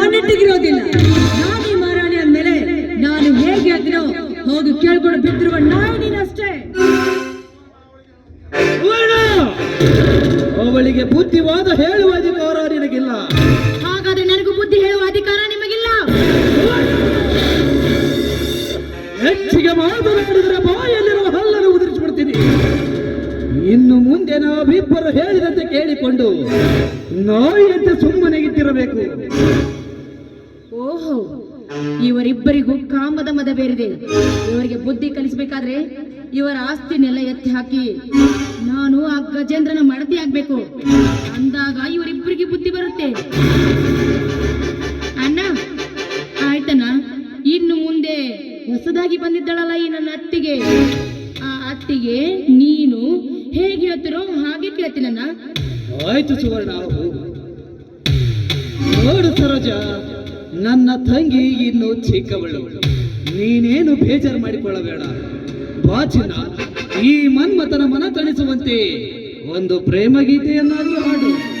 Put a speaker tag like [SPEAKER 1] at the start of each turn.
[SPEAKER 1] ಮಾನೆಟ್ಟಿಗಿರೋದಿಲ್ಲ. ನಾನಿ ಮಹಾರಾಣಿ ಅಂದ್ಮೇಲೆ ನಾನು ಹೇಗೆ ಅದ್ನೋ ಹೋಗಿ ಕೇಳ್ಕೊಂಡು ಬಿದ್ದಿರುವ ನಾಯಿ ನೀನಷ್ಟೇ.
[SPEAKER 2] ಅವಳಿಗೆ ಬುದ್ಧಿವಾದ ಹೇಳುವ ಅಧಿಕಾರ ನಿನಗಿಲ್ಲ.
[SPEAKER 1] ಹಾಗಾದ್ರೆ ನನಗೂ ಬುದ್ಧಿ ಹೇಳುವ ಅಧಿಕಾರ ನಿಮಗಿಲ್ಲ.
[SPEAKER 2] ಹೆಚ್ಚಿಗೆ ಮಾತನಾಡಿದ್ರೆ ಬಾಯಲ್ಲಿರುವ ಹಲ್ಲನ್ನು ಉದುರಿಸಿಬಿಡ್ತೀನಿ. ಇನ್ನು ಮುಂದೆ ನಾವಿಬ್ಬರು ಹೇಳಿದಂತೆ ಕೇಳಿಕೊಂಡು ನಾಯಿಯಂತೆ ಸುಮ್ಮನೆ ಇದ್ದಿರಬೇಕು
[SPEAKER 1] ಓಹೋ, ಇವರಿಬ್ಬರಿಗೂ ಕಾಮದ ಮದ ಬೇರಿದೆ ಇವರಿಗೆ ಬುದ್ಧಿ ಕಲಿಸಬೇಕಾದ್ರೆ ಇವರ ಆಸ್ತಿನೆಲ್ಲ ಎತ್ತಿ ಹಾಕಿ, ನಾನು ಆ ಗಜೇಂದ್ರನ ಮಡತಿ ಆಗ್ಬೇಕು. ಅಂದಾಗ ಇವರಿಬ್ಬರಿಗೆ ಬುದ್ಧಿ ಬರುತ್ತೆ. ಅಣ್ಣ, ಆಯ್ತಣ್ಣ, ಇನ್ನು ಮುಂದೆ ಹೊಸದಾಗಿ ಬಂದಿದ್ದಳಲ್ಲ ಈ ನನ್ನ ಅತ್ತಿಗೆ. ಆ ಅತ್ತಿಗೆ ನೀನು ಹೇಗೆ ಹೇಳ್ತಿರೋ ಹಾಗೆ ಕೇಳ್ತೀನಣ್ಣ.
[SPEAKER 2] ಆಯ್ತು ಸುವರ್ಣ. ನೋಡು ಸರೋಜ. ನನ್ನ ತಂಗಿ ಇನ್ನು ಚಿಕ್ಕವಳು. ನೀನೇನು ಬೇಜಾರು ಮಾಡಿಕೊಳ್ಳಬೇಡ. ಬಾಚಿನ ಈ ಮನ್ಮತನ ಮನ ತಣಿಸುವಂತೆ. ಒಂದು ಪ್ರೇಮ ಗೀತೆಯನ್ನಾದರೂ ಹಾಡು.